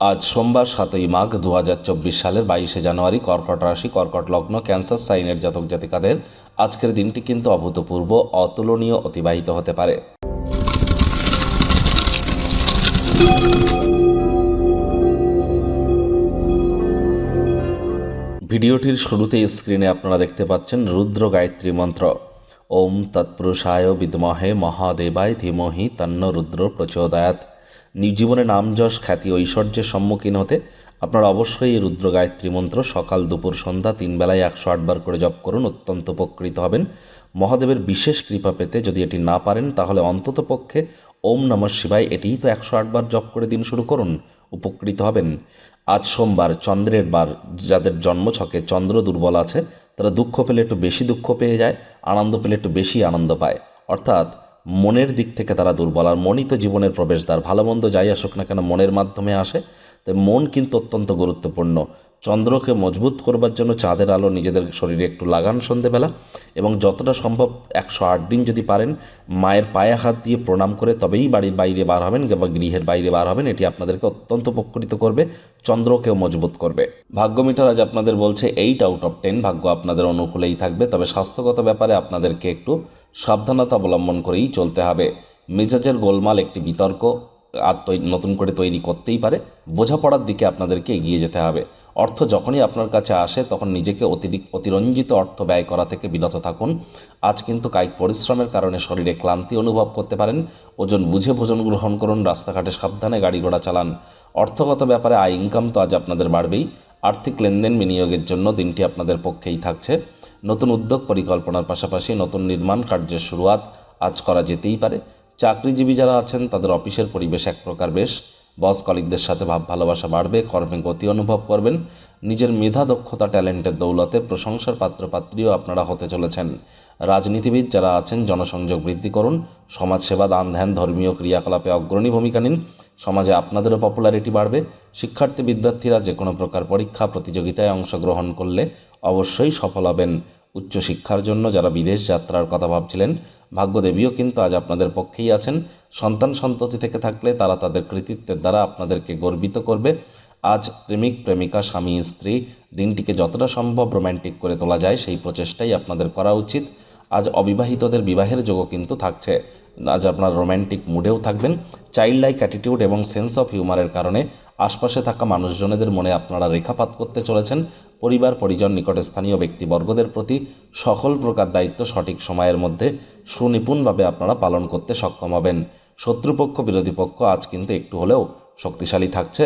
আজ সোমবার সাতই মাঘ দু হাজার চব্বিশ সালের বাইশে জানুয়ারি কর্কট রাশি, কর্কট লগ্ন, ক্যান্সার, সাইনের জাতক জাতিকাদের আজকের দিনটি কিন্তু অভূতপূর্ব, অতুলনীয়, অতিবাহিত হতে পারে। ভিডিওটির শুরুতেই স্ক্রিনে আপনারা দেখতে পাচ্ছেন রুদ্র গায়ত্রী মন্ত্র। ওম তৎপুরুষায় বিদ্মহে মহাদেবায় ধীমহি তন্ন রুদ্র প্রচোদয়াত জীবনে নাম যশ খ্যাতি ঐশ্বর্যের সম্মুখীন হতে আপনারা অবশ্যই এই রুদ্র গায়ত্রী মন্ত্র সকাল, দুপুর, সন্ধ্যা তিন বেলায় একশো আটবার করে জপ করুন, অত্যন্ত উপকৃত হবেন। মহাদেবের বিশেষ কৃপা পেতে যদি এটি না পারেন, তাহলে অন্তত পক্ষে ওম নমঃ শিবায় এটিই তো একশো আটবার জপ করে দিন শুরু করুন, উপকৃত হবেন। আজ সোমবার, চন্দ্রের বার, যাদের জন্মছকে চন্দ্র দুর্বল আছে, তারা দুঃখ পেলে একটু বেশি দুঃখ পেয়ে যায়, আনন্দ পেলে একটু বেশি আনন্দ পায়। অর্থাৎ মনের দিক থেকে তারা দুর্বল। আর মনই তো জীবনের প্রবেশদ্বার। ভালো মন্দ যাই আসুক না কেন, মনের মাধ্যমে আসে। তাই মন কিন্তু অত্যন্ত গুরুত্বপূর্ণ। চন্দ্রকে মজবুত করবার জন্য চাঁদের আলো নিজেদের শরীরে একটু লাগান সন্ধেবেলা। এবং যতটা সম্ভব একশো আট দিন যদি পারেন, মায়ের পায়ে হাত দিয়ে প্রণাম করে তবেই বাড়ির বাইরে বার হবেন বা গৃহের বাইরে বার হবেন, এটি আপনাদেরকে অত্যন্ত উপকৃত করবে। চন্দ্রকেও মজবুত করবে। ভাগ্য মিটার আজ আপনাদের বলছে এইট আউট অফ টেন ভাগ্য আপনাদের অনুকূলেই থাকবে। তবে স্বাস্থ্যগত ব্যাপারে আপনাদেরকে একটু সাবধানতা অবলম্বন করেই চলতে হবে। মেজাজের গোলমাল, একটি বিতর্ক, আর নতুন করে তৈরি করতেই পারে। বোঝাপড়ার দিকে আপনাদেরকে এগিয়ে যেতে হবে। অর্থ যখনই আপনার কাছে আসে, তখন নিজেকে অতিরিক্ত অতিরঞ্জিত অর্থ ব্যয় করা থেকে বিরত থাকুন। আজ কিন্তু কায়িক পরিশ্রমের কারণে শরীরে ক্লান্তি অনুভব করতে পারেন। ওজন বুঝে ভোজন গ্রহণ করুন, রাস্তাঘাটে সাবধানে গাড়ি ঘোড়া চালান। অর্থগত ব্যাপারে আয় ইনকাম তো আজ আপনাদের বাড়বেই। আর্থিক লেনদেন বিনিয়োগের জন্য দিনটি আপনাদের পক্ষেই থাকছে। নতুন উদ্যোগ পরিকল্পনার পাশাপাশি নতুন নির্মাণ কার্যের শুরুয়াত আজ করা যেতেই পারে। চাকরিজীবী যারা আছেন, তাদের অফিসের পরিবেশ এক প্রকার বেশ। বস কলিকদের সাথে ভাব, ভালোবাসা বাড়বে, কর্মে গতি অনুভব করবেন। নিজের মেধা, দক্ষতা, ট্যালেন্টের দৌলতে প্রশংসার পাত্রপাত্রীও আপনারা হতে চলেছেন। রাজনীতিবিদ যারা আছেন, জনসংযোগ বৃদ্ধি করুন। সমাজসেবা, দান, ধ্যান, ধর্মীয় ক্রিয়াকলাপে অগ্রণী ভূমিকা নিন। সমাজে আপনাদেরও পপুলারিটি বাড়বে। শিক্ষার্থী, বিদ্যার্থীরা যে কোনো প্রকার পরীক্ষা, প্রতিযোগিতায় অংশগ্রহণ করলে অবশ্যই সফল হবেন। উচ্চশিক্ষার জন্য যারা বিদেশ যাত্রার কথা ভাবছিলেন, ভাগ্যদেবীও কিন্তু আজ আপনাদের পক্ষেই আছেন। সন্তান সন্ততি থেকে থাকলে তারা তাদের কৃতিত্বের দ্বারা আপনাদেরকে গর্বিত করবে। আজ প্রেমিক, প্রেমিকা, স্বামী, স্ত্রী, দিনটিকে যতটা সম্ভব রোম্যান্টিক করে তোলা যায়, সেই প্রচেষ্টাই আপনাদের করা উচিত। আজ অবিবাহিতদের বিবাহের যোগও কিন্তু থাকছে। আজ আপনার রোম্যান্টিক মুডেও থাকবেন। চাইল্ড লাইক অ্যাটিটিউড এবং সেন্স অফ হিউমারের কারণে আশপাশে থাকা মানুষজনেদের মনে আপনারা রেখাপাত করতে চলেছেন। পরিবার, পরিজন, নিকটে স্থানীয় ব্যক্তিবর্গদের প্রতি সকল প্রকার দায়িত্ব সঠিক সময়ের মধ্যে সুনিপুণভাবে আপনারা পালন করতে সক্ষম হবেন। শত্রুপক্ষ, বিরোধী পক্ষ আজ কিন্তু একটু হলেও শক্তিশালী থাকছে।